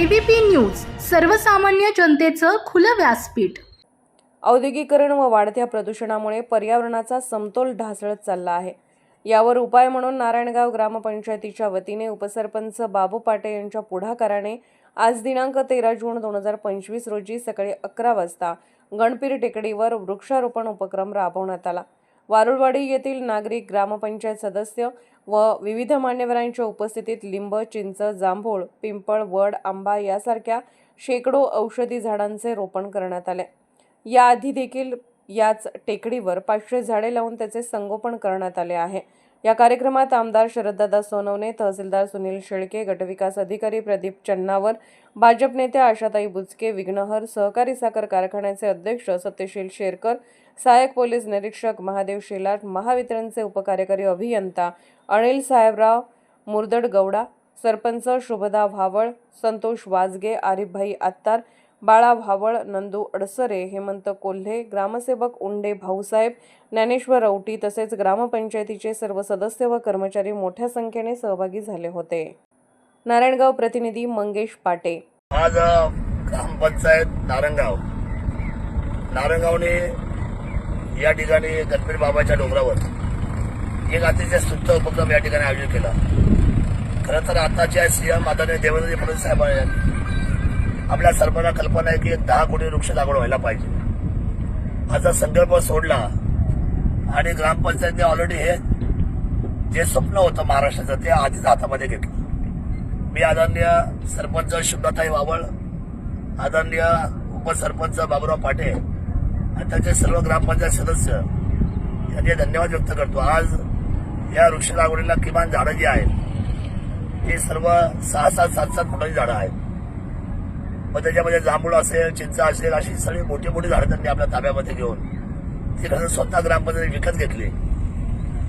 ABP news सर्वसामान्य जनतेचं खुलं व्यासपीठ. औद्योगिकरण व वाढत्या प्रदूषणामुळे पर्यावरणाचा समतोल ढासळत चालला आहे. यावर उपाय म्हणून नारायणगाव ग्रामपंचायतीच्या वतीने उपसरपंच बाबू पाटे यांच्या पुढाकाराने आज दिनांक तेरा जून दोन हजार पंचवीस रोजी सकाळी अकरा वाजता गणपीर टेकडीवर वृक्षारोपण उपक्रम राबवण्यात आला. वारुळवाडी येथील नागरिक ग्रामपंचायत सदस्य व विविध मान्यवरांच्या उपस्थितीत लिंब चिंच जांभूळ पिंपळ वड आंबा यासारख्या शेकडो औषधी झाडांचे रोपण करण्यात आले. याआधी देखील याच टेकडीवर पाचशे झाडे लावून त्याचे संगोपन करण्यात आले आहे. या कार्यक्रमात आमदार शरददादा सोनवणे तहसीलदार सुनील शेळके गटविकास अधिकारी प्रदीप चन्नावर भाजप नेत्या आशाताई बुचके विघ्नहर सहकारी साखर कारखान्याचे अध्यक्ष सत्यशील शेरकर सहाय्यक पोलीस निरीक्षक महादेव शेलाट महावितरणचे उपकार्यकारी अभियंता अनिल साहेबराव मुरदड गौडा सरपंच शुभदा भावळ संतोष वाजगे आरिफभाई आत्तार बाळा भावळ नंदू अडसरे हेमंत कोल्हे ग्रामसेवक उंडे भाऊसाहेब ज्ञानेश्वर औटी तसेच ग्रामपंचायतीचे सर्व सदस्य व कर्मचारी मोठ्या संख्येने सहभागी झाले होते. नारायणगाव प्रतिनिधी मंगेश पाटे. आज ग्रामपंचायत नारायणगाव नारायणगावने या ठिकाणी गणपती बाबाच्या डोंगरावर एक अतिशय सुप्त उपक्रम या ठिकाणी आयोजित केला. खरं तर आताच्या सीएम आदरणीय देवेंद्र फडणवीस साहेब आपल्या सर्वांना कल्पना आहे की दहा कोटी वृक्ष लागवड व्हायला पाहिजे. आता संकल्प सोडला. आणि ग्रामपंचायतने ऑलरेडी हे जे स्वप्न होतं महाराष्ट्राचं ते आधीच हातामध्ये घेतलं. मी आदरणीय सरपंच शुभ्रताई वावळ आदरणीय उपसरपंच बाबुराव पाटे आणि त्यांचे सर्व ग्रामपंचायत सदस्य यांचे धन्यवाद व्यक्त करतो. आज या वृक्ष लागवडीला किमान झाडं जी आहेत ती सर्व सहा सात सात सात फुटाची झाडं आहेत. मग त्याच्यामध्ये जांभूळ असेल चिंचा असेल अशी सगळी मोठी मोठी झाडं त्यांनी आपल्या ताब्यामध्ये घेऊन ती खरं स्वतः ग्रामपंचायत विकत घेतली.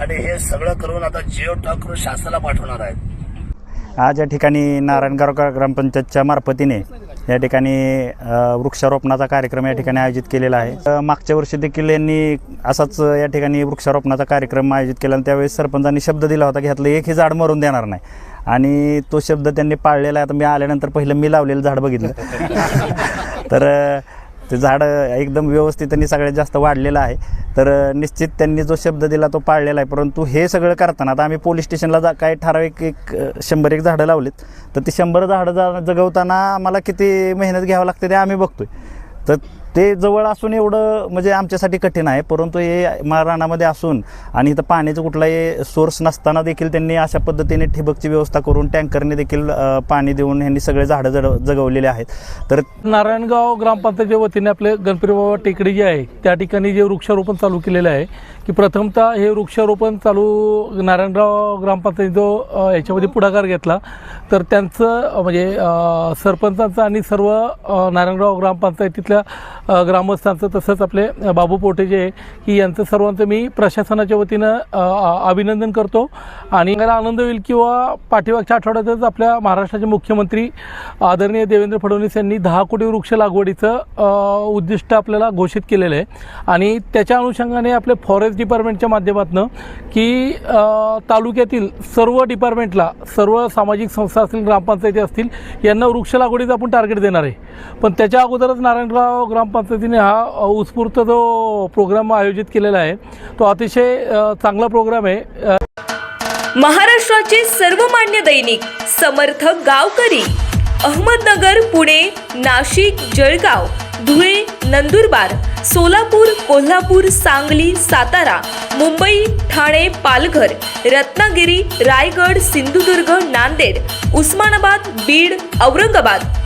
आणि हे सगळं करून आता जिओ टॉक करून शासनाला पाठवणार आहेत. आज या ठिकाणी नारायणगाव ग्रामपंचायतच्या मार्फतीने या ठिकाणी वृक्षारोपणाचा कार्यक्रम या ठिकाणी आयोजित केलेला आहे. मागच्या वर्षी देखील यांनी असाच या ठिकाणी वृक्षारोपणाचा कार्यक्रम आयोजित केला आणि त्यावेळेस सरपंचांनी शब्द दिला होता की ह्यातलं हे झाड मरून देणार नाही. आणि तो शब्द त्यांनी पाळलेला आहे. आता मी आल्यानंतर पहिलं मी लावलेलं झाड बघितलं. तर ते झाड एकदम व्यवस्थित आणि सगळ्यात जास्त वाढलेलं आहे. तर निश्चित त्यांनी जो शब्द दिला तो पाळलेला आहे. परंतु हे सगळं करताना आता आम्ही पोलीस स्टेशनला जा काय ठराविक एक शंभर एक झाडं लावलीत. तर ती शंभर झाडं जा जगवताना आम्हाला किती मेहनत घ्यावं लागते ते आम्ही बघतोय. तर ते जवळ असून एवढं म्हणजे आमच्यासाठी कठीण आहे परंतु हे महाराणामध्ये असून आणि इथं पाण्याचं कुठलाही सोर्स नसताना देखील त्यांनी अशा पद्धतीने ठिबकची व्यवस्था करून टँकरने देखील पाणी देऊन ह्यांनी सगळे झाडं जड जगवलेले आहेत. तर नारायणगाव ग्रामपंचायतच्या वतीने आपले गणपती बाबा टेकडी जे आहे त्या ठिकाणी जे वृक्षारोपण चालू केलेलं आहे की प्रथमतः हे वृक्षारोपण चालू नारायणगाव ग्रामपंचायत जो याच्यामध्ये पुढाकार घेतला. तर त्यांचं म्हणजे सरपंचांचं आणि सर्व नारायणगाव ग्रामपंचायतीतल्या ग्रामस्थांचं तसंच आपले बाबू पोटे जे आहे की यांचं सर्वांचं मी प्रशासनाच्या वतीनं अभिनंदन करतो. आणि मला आनंद होईल किंवा पाठीमागच्या आठवड्यातच आपल्या महाराष्ट्राचे मुख्यमंत्री आदरणीय देवेंद्र फडणवीस यांनी दहा कोटी वृक्ष लागवडीचं उद्दिष्ट आपल्याला घोषित केलेलं आहे. आणि त्याच्या अनुषंगाने आपले फॉरेस्ट डिपार्टमेंटच्या माध्यमातून की तालुक्यातील सर्व डिपार्टमेंटला सर्व सामाजिक संस्था असतील ग्रामपंचायती असतील यांना वृक्ष लागवडीचं आपण टार्गेट देणार आहे. पण त्याच्या अगोदरच नारायणगाव पद्धतीने हा उत्स्फूर्त जो प्रोग्राम आयोजित केलेला आहे तो अतिशय चांगला प्रोग्राम आहे. महाराष्ट्राचे सर्वमान्य दैनिक समर्थ गावकरी अहमदनगर पुणे नाशिक जळगाव धुळे नंदुरबार सोलापूर कोल्हापूर सांगली सातारा मुंबई ठाणे पालघर रत्नागिरी रायगड सिंधुदुर्ग नांदेड उस्मानाबाद बीड औरंगाबाद